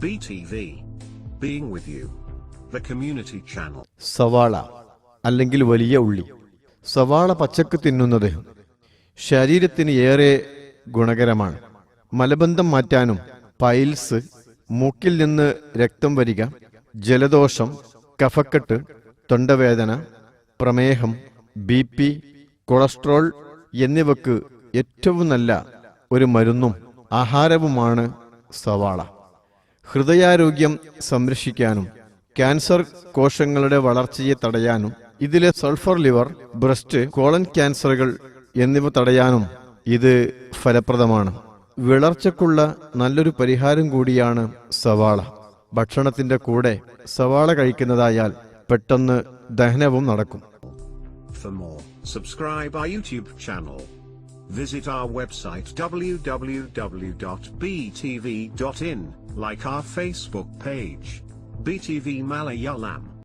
BTV. Being with you. The community channel. സവാള അല്ലെങ്കിൽ വലിയ ഉള്ളി സവാള പച്ചക്ക് തിന്നുന്നത് ശരീരത്തിന് ഏറെ ഗുണകരമാണ് മലബന്ധം മാറ്റാനും പൈൽസ് മൂക്കിൽ നിന്ന് രക്തം വരിക ജലദോഷം കഫക്കെട്ട് തൊണ്ടവേദന പ്രമേഹം ബി പി കൊളസ്ട്രോൾ എന്നിവക്ക് ഏറ്റവും നല്ല ഒരു മരുന്നും ആഹാരവുമാണ് സവാള ഹൃദയാരോഗ്യം സംരക്ഷിക്കാനും ക്യാൻസർ കോശങ്ങളുടെ വളർച്ചയെ തടയാനും ഇതിലെ സൾഫർ ലിവർ ബ്രസ്റ്റ് കോളൻ ക്യാൻസറുകൾ എന്നിവ തടയാനും ഇത് ഫലപ്രദമാണ്. വിളർച്ചക്കുള്ള നല്ലൊരു പരിഹാരം കൂടിയാണ് സവാള. ഭക്ഷണത്തിന്റെ കൂടെ സവാള കഴിക്കുന്നതായാൽ പെട്ടെന്ന് ദഹനവും നടക്കും. For more, subscribe our YouTube channel. Visit our website www.btv.in, like our Facebook page. BTV Malayalam.